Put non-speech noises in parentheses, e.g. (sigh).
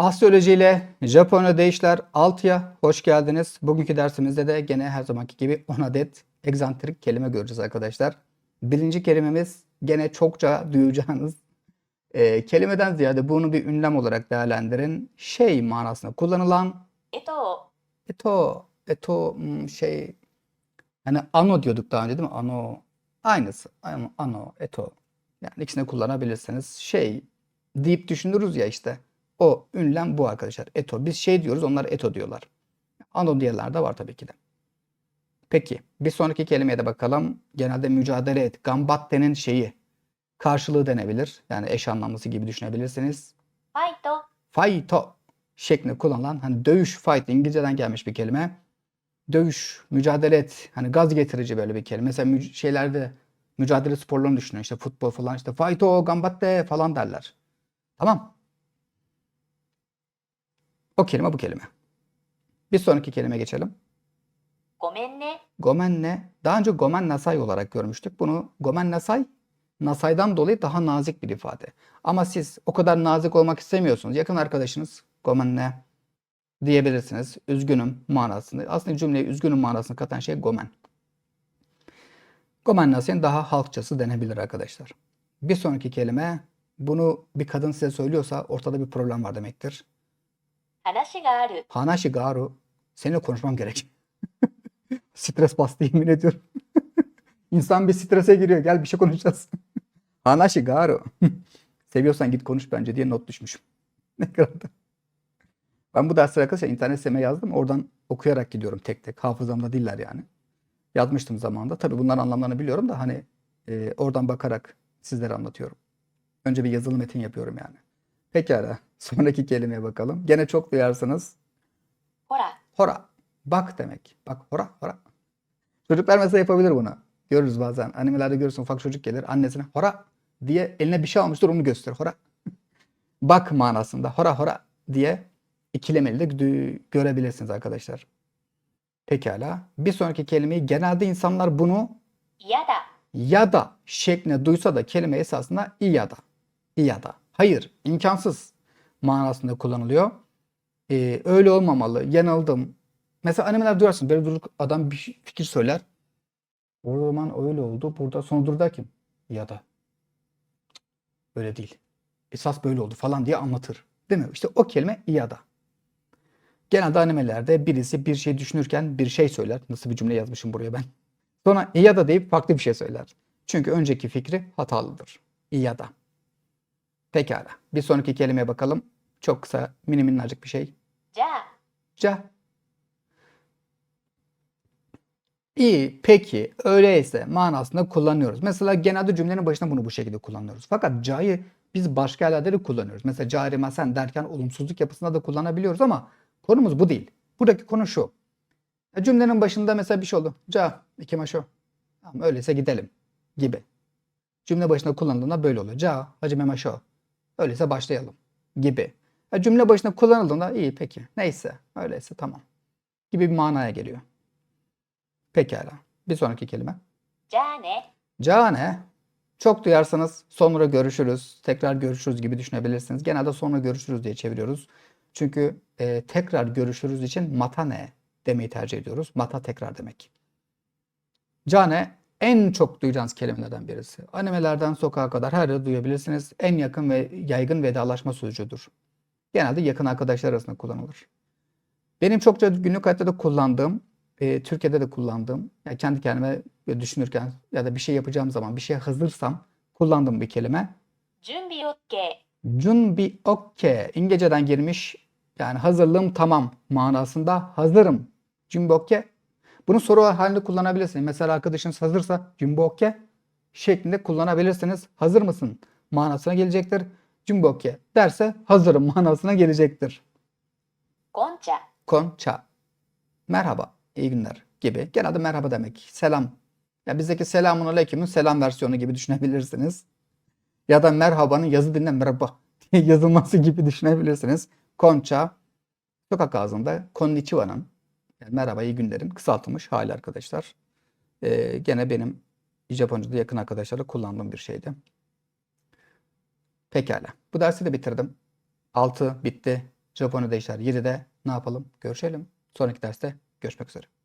Astroloji ile Japon ödeyişler 6'ya hoş geldiniz. Bugünkü dersimizde de gene her zamanki gibi 10 adet egzantrik kelime göreceğiz arkadaşlar. Birinci kelimemiz gene çokça duyacağınız e, kelimeden ziyade bunu bir ünlem olarak değerlendirin. Şey manasında kullanılan Eto. Eto. Eto hmm, şey yani ano diyorduk daha önce değil mi? Ano. Aynısı. Ano. Eto. Yani ikisini kullanabilirsiniz. Şey deyip düşünürüz ya işte o ünlem bu arkadaşlar. Eto. Biz şey diyoruz onlar eto diyorlar. Ano diyenler de var tabii ki de. Peki bir sonraki kelimeye de bakalım. Genelde mücadele et. Gambatte'nin şeyi karşılığı denebilir. Yani eş anlamlısı gibi düşünebilirsiniz. Fighto. Fighto şeklinde kullanılan hani dövüş fight İngilizceden gelmiş bir kelime. Dövüş, mücadele et. Hani gaz getirici böyle bir kelime. Mesela müc- şeylerde mücadele sporlarını düşünün. İşte futbol falan işte fighto, gambatte falan derler. Tamam. O kelime bu kelime. Bir sonraki kelime geçelim. Gomenne. Gomenne. Daha önce gomen nasay olarak görmüştük. Bunu gomen nasay Nasay'dan dolayı daha nazik bir ifade. Ama siz o kadar nazik olmak istemiyorsunuz. Yakın arkadaşınız gomenne diyebilirsiniz. Üzgünüm manasını. Aslında cümleye üzgünüm manasını katan şey gomen. Gomen nasıl daha halkçası denebilir arkadaşlar. Bir sonraki kelime bunu bir kadın size söylüyorsa ortada bir problem var demektir. Hanashi ga aru. Hanashi ga. Seninle konuşmam gerek. (laughs) Stres bastı yemin ediyorum. (laughs) İnsan bir strese giriyor. Gel bir şey konuşacağız. (laughs) Hanashi ga. Seviyorsan git konuş bence diye not düşmüşüm. ne kadar. Ben bu dersler arkadaşlar internet siteme yazdım. Oradan okuyarak gidiyorum tek tek. Hafızamda diller yani. Yazmıştım zamanında. Tabii bunların anlamlarını biliyorum da hani e, oradan bakarak sizlere anlatıyorum. Önce bir yazılı metin yapıyorum yani. Pekala. Sonraki kelimeye bakalım. Gene çok duyarsanız. Hora. Hora. Bak demek. Bak hora hora. Çocuklar mesela yapabilir bunu. Görürüz bazen. Animelerde görürsün ufak çocuk gelir annesine hora diye eline bir şey almıştır onu gösterir. Hora. (laughs) Bak manasında hora hora diye ikilemeli de görebilirsiniz arkadaşlar. Pekala. Bir sonraki kelimeyi genelde insanlar bunu ya da ya da şeklinde duysa da kelime esasında i ya da. Ya da. Hayır, imkansız manasında kullanılıyor. Ee, öyle olmamalı, yanıldım. Mesela animeler duyarsın, böyle durduk adam bir fikir söyler. O zaman öyle oldu, burada sonra dur der ki ya da. Öyle değil. Esas böyle oldu falan diye anlatır. Değil mi? İşte o kelime ya da. Genelde animelerde birisi bir şey düşünürken bir şey söyler. Nasıl bir cümle yazmışım buraya ben. Sonra ya da deyip farklı bir şey söyler. Çünkü önceki fikri hatalıdır. Ya da. Pekala. Bir sonraki kelimeye bakalım. Çok kısa, mini minnacık bir şey. Ja. Ja. İyi, peki, öyleyse manasında kullanıyoruz. Mesela genelde cümlenin başına bunu bu şekilde kullanıyoruz. Fakat ca'yı biz başka yerlerde de kullanıyoruz. Mesela cari masen derken olumsuzluk yapısında da kullanabiliyoruz ama konumuz bu değil. Buradaki konu şu. E, cümlenin başında mesela bir şey oldu. Ca, iki maşo. Tamam, öyleyse gidelim gibi. Cümle başında kullandığında böyle oluyor. Ca, hacime maşo. Öyleyse başlayalım gibi. Ya cümle başına kullanıldığında iyi peki. Neyse öyleyse tamam. Gibi bir manaya geliyor. Pekala. Bir sonraki kelime. Cane. Cane. Çok duyarsanız sonra görüşürüz, tekrar görüşürüz gibi düşünebilirsiniz. Genelde sonra görüşürüz diye çeviriyoruz. Çünkü e, tekrar görüşürüz için mata ne demeyi tercih ediyoruz. Mata tekrar demek. Cane en çok duyacağınız kelimelerden birisi. Animelerden sokağa kadar her yerde duyabilirsiniz. En yakın ve yaygın vedalaşma sözcüğüdür. Genelde yakın arkadaşlar arasında kullanılır. Benim çokça günlük hayatta da kullandığım, e, Türkiye'de de kullandığım, yani kendi kendime düşünürken ya da bir şey yapacağım zaman bir şeye hazırsam kullandığım bir kelime. 準備 OK、Junbi okke. İngilizceden girmiş. Yani hazırlığım tamam manasında hazırım. Junbi okke. Bunu soru halinde kullanabilirsiniz. Mesela arkadaşınız hazırsa cümbokke şeklinde kullanabilirsiniz. Hazır mısın manasına gelecektir. Cümbokke derse hazırım manasına gelecektir. Konça. Konça. Merhaba, iyi günler gibi. Genelde merhaba demek. Selam. Ya bizdeki selamun aleykümün selam versiyonu gibi düşünebilirsiniz. Ya da merhabanın yazı dilinde merhaba (laughs) yazılması gibi düşünebilirsiniz. Konça sokak ağzında konnichiwa'nın merhaba iyi günlerin kısaltılmış hali arkadaşlar. Ee, gene benim Japonca'da yakın arkadaşlarla kullandığım bir şeydi. Pekala. Bu dersi de bitirdim. 6 bitti. Japonya'da işler 7'de ne yapalım? Görüşelim. Sonraki derste görüşmek üzere.